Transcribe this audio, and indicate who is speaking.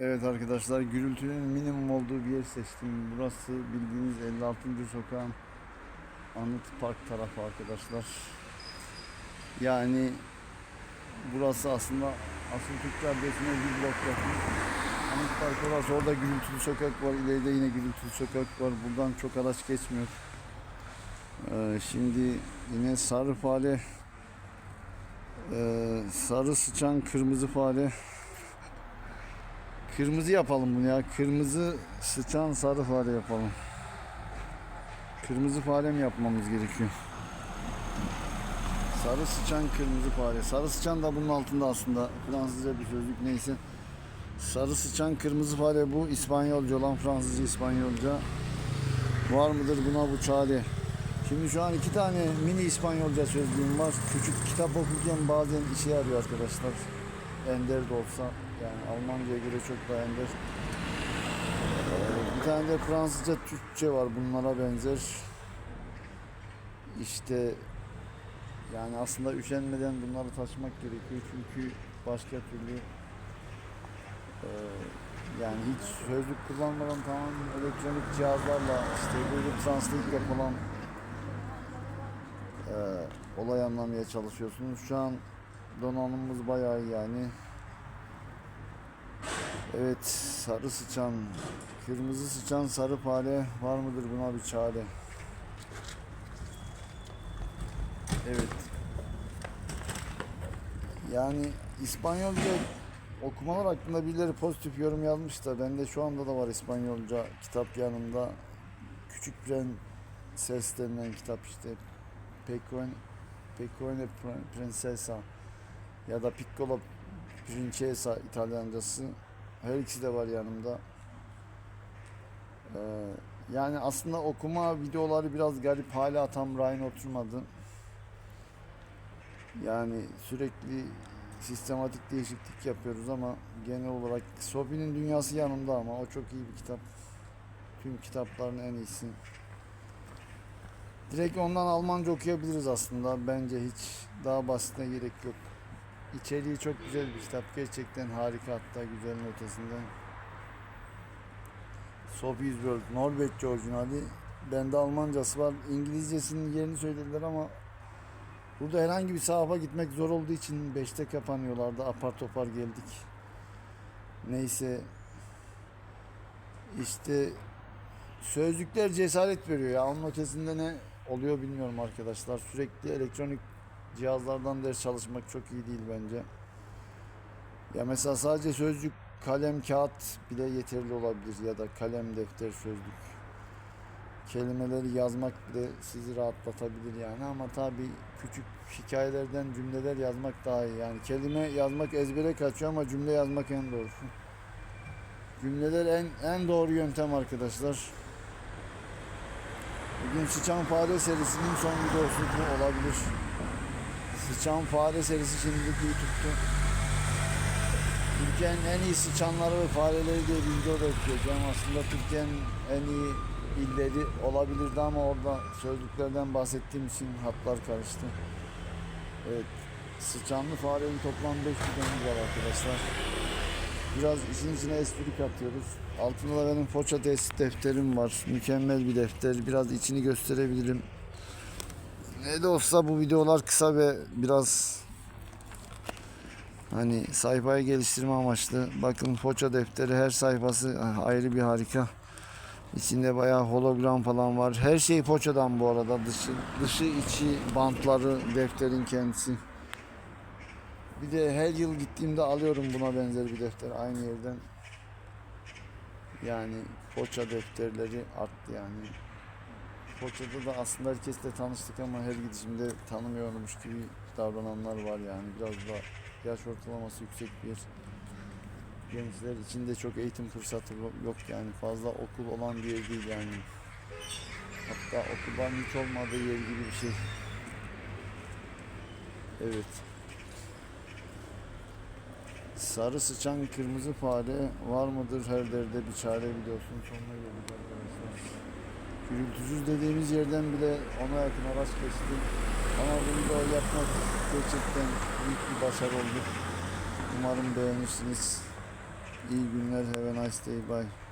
Speaker 1: Evet arkadaşlar gürültünün minimum olduğu bir yer seçtim. Burası bildiğiniz 56. sokağın Anıt Park tarafı arkadaşlar. Yani burası aslında Asıl Türk Caddesi'ne bir blok yakın. Anıt Park orası orada gürültülü sokak var. İleride yine gürültülü sokak var. Buradan çok araç geçmiyor. Ee, şimdi yine sarı fare ee, sarı sıçan kırmızı fare Kırmızı yapalım bunu ya. Kırmızı sıçan sarı fare yapalım. Kırmızı fare mi yapmamız gerekiyor? Sarı sıçan kırmızı fare. Sarı sıçan da bunun altında aslında. Fransızca bir sözlük neyse. Sarı sıçan kırmızı fare bu. İspanyolca olan Fransızca İspanyolca. Var mıdır buna bu çare? Şimdi şu an iki tane mini İspanyolca sözlüğüm var. Küçük kitap okurken bazen işe yarıyor arkadaşlar. Ender de olsa yani Almanca'ya göre çok daha ender. Ee, Bir tane de Fransızca Türkçe var bunlara benzer. İşte yani aslında üşenmeden bunları taşımak gerekiyor çünkü başka türlü e, yani hiç sözlük kullanmadan tamamen elektronik cihazlarla işte Google Translate yapılan e, olay anlamaya çalışıyorsunuz. Şu an donanımımız bayağı yani. Evet sarı sıçan, kırmızı sıçan sarı fare var mıdır buna bir çare? Evet. Yani İspanyolca okumalar hakkında birileri pozitif yorum yazmış da bende şu anda da var İspanyolca kitap yanında. Küçük Prenses denilen kitap işte. Pequene, Pequene Princesa ya da Piccolo Princesa İtalyancası. Her ikisi de var yanımda. Ee, yani aslında okuma videoları biraz garip hala tam rayına oturmadı. Yani sürekli sistematik değişiklik yapıyoruz ama genel olarak Sophie'nin dünyası yanımda ama o çok iyi bir kitap. Tüm kitapların en iyisi. Direkt ondan Almanca okuyabiliriz aslında. Bence hiç daha basitine gerek yok. İçeriği çok güzel bir kitap. Gerçekten harika hatta güzelin ötesinden. Sophie's World. Norveççe orijinali. Bende Almancası var. İngilizcesinin yerini söylediler ama burada herhangi bir sahafa gitmek zor olduğu için 5'te kapanıyorlardı. Apar topar geldik. Neyse. İşte sözlükler cesaret veriyor ya. Onun ötesinde ne oluyor bilmiyorum arkadaşlar. Sürekli elektronik cihazlardan ders çalışmak çok iyi değil bence. Ya mesela sadece sözlük, kalem, kağıt bile yeterli olabilir ya da kalem, defter, sözlük. Kelimeleri yazmak bile sizi rahatlatabilir yani ama tabi küçük hikayelerden cümleler yazmak daha iyi. Yani kelime yazmak ezbere kaçıyor ama cümle yazmak en doğrusu. Cümleler en en doğru yöntem arkadaşlar. Bugün Sıçan Fare serisinin son videosu olabilir. Sıçan Fare serisi şimdilik tuttu. Türkiye'nin en iyi sıçanları ve fareleri diye bir video da. Aslında Türkiye'nin en iyi illeri olabilirdi ama orada sözlüklerden bahsettiğim için hatlar karıştı. Evet. Sıçanlı farenin toplam 5 videomuz var arkadaşlar. Biraz işin içine espri katıyoruz. Altında da benim Foça test defterim var. Mükemmel bir defter. Biraz içini gösterebilirim. Ne de olsa bu videolar kısa ve biraz hani sayfayı geliştirme amaçlı. Bakın Foça defteri her sayfası ayrı bir harika. İçinde bayağı hologram falan var. Her şey Foça'dan bu arada. Dışı, dışı içi bantları defterin kendisi. Bir de her yıl gittiğimde alıyorum buna benzer bir defter aynı yerden. Yani Foça defterleri arttı yani. Foça'da da aslında herkesle tanıştık ama her gidişimde tanımıyormuş gibi davrananlar var yani. Biraz da yaş ortalaması yüksek bir. Gençler için de çok eğitim fırsatı yok yani. Fazla okul olan bir yer değil yani. Hatta okulların hiç olmadığı yer gibi bir şey. Evet. Sarı sıçan kırmızı fare var mıdır her derde bir çare biliyorsun sonuna geldik arkadaşlar. Gürültüsüz dediğimiz yerden bile ona yakın araç geçti. Ama bunu da yapmak gerçekten büyük bir başarı oldu. Umarım beğenirsiniz. İyi günler. Have a nice day. Bye.